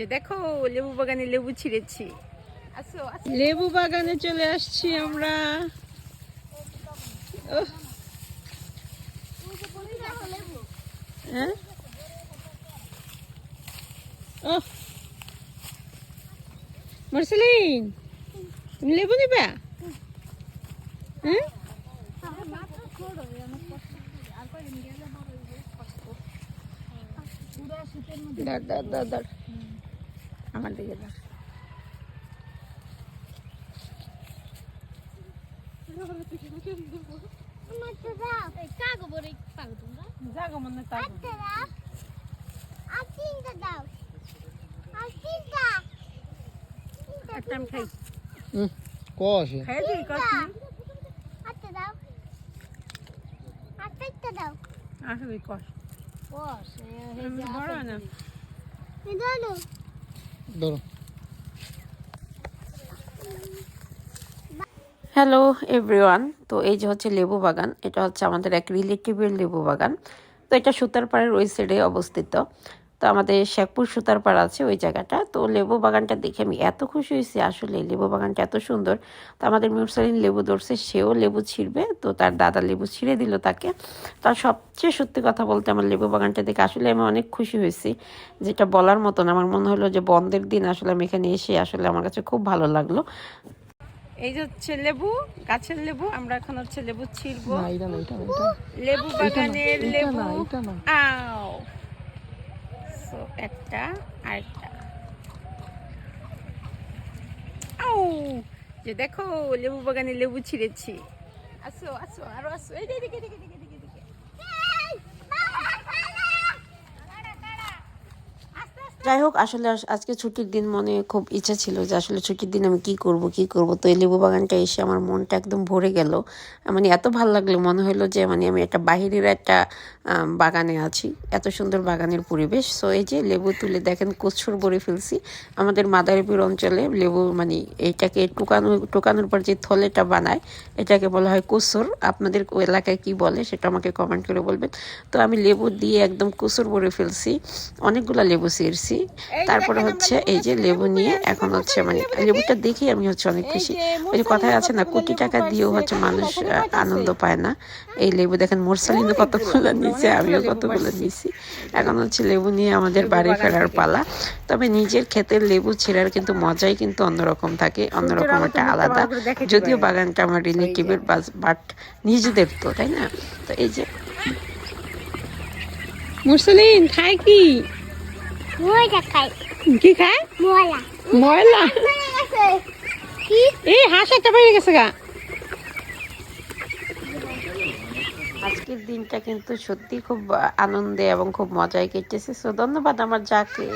যে দেখো, লেবু বাগানে লেবু ছিঁড়েছি। লেবু বাগানে চলে আসছি আমরা। হ্যাঁ? ওহ। মার্সেলিন তুমি লেবু নিবা? হ্যাঁ? দাঁড় দাঁড় দাঁড় দাঁড়। আমার দিকে মনে আমি খাই কষ খাই দিই কষ্ট আসলে কষ্ট বড় না। হ্যালো এভরিওয়ান তো এই যে হচ্ছে লেবু বাগান, এটা হচ্ছে আমাদের এক রিলেটিভের লেবু বাগান। তো এটা সুতারপাড়ের ওই সাইডে অবস্থিত। তো আমাদের শেখপুর সুতারপাড় আছে ওই জায়গাটা। তো লেবু বাগানটা দেখে আমি এত খুশি হয়েছি আসলে লেবু বাগানটা এত সুন্দর। তো আমাদের মিউরসালিন লেবু ধরছে সেও লেবু ছিঁড়বে। তো তার দাদা লেবু ছিঁড়ে দিল তাকে। তার সবচেয়ে সত্যি কথা বলতে আমার লেবু বাগানটা দেখে আসলে আমি অনেক খুশি হয়েছি। যেটা বলার মতন আমার মনে হলো যে বন্ধের দিন আসলে আমি এখানে এসে আসলে আমার কাছে খুব ভালো লাগল। এই যে হচ্ছে লেবু গাছের লেবু আমরা এখন হচ্ছে লেবু ছিঁড়বো। লেবু বাগানের লেবু। একটা, আরেকটা। আও যে দেখো লেবু বাগানে লেবু ছিঁড়েছি। আসো আসো, আরও আসো। এই দিকে দিকে দিকে দিকে দিকে যাই হোক, আসলে আজ- আজকে ছুটির দিন মনে খুব ইচ্ছা ছিল যে আসলে ছুটির দিন আমি কি করব কি করব। তো এই লেবু বাগানটা এসে আমার মনটা একদম ভরে গেল। মানে এত ভালো লাগল, মনে হলো যে মানে আমি একটা বাহিরের একটা বাগানে আছি। এত সুন্দর বাগানের পরিবেশ। সো এই যে লেবু তুলে দেখেন কোচ্ছর ভরে ফেলছি। আমাদের মাদারীপুর অঞ্চলে লেবু মানে এইটাকে টোকানো, টোকানোর পর যে থলেটা বানায়, এটাকে বলা হয় কুসুর আপনাদের এলাকায় কি বলে সেটা আমাকে কমেন্ট করে বলবেন। তো আমি লেবু দিয়ে একদম কুসুর ভরে ফেলছি। অনেকগুলা লেবু ছিঁড়ছি। তারপরে হচ্ছে এই যে লেবু নিয়ে এখন হচ্ছে মানে লেবুটা দেখেই আমি হচ্ছে অনেক খুশি। ওই যে কথায় আছে না কোটি টাকা দিয়েও হচ্ছে মানুষ আনন্দ পায় না। এই লেবু দেখেন মোরসালিনও কতগুলো নিচে আমিও কতগুলো নিয়েছি। এখন হচ্ছে লেবু নিয়ে আমাদের বাড়ি ফেরার পালা। তবে নিজের ক্ষেতের লেবু ছেঁড়ার কিন্তু মজাই কিন্তু অন্যরকম থাকে অন্যরকম একটা আলাদা। যদিও বাগানটা আমার রিলেটিভের বাট নিজেদের তো তাই না? তো এই যে। মুরসালিন খায় কি? কি খায়? ময়লা। এই হাঁস একটা বেড়ে গেছে গা। আজকের দিনটা কিন্তু সত্যি খুব আনন্দে এবং খুব মজায় কেটেছে। সো ধন্যবাদ আমার যাকে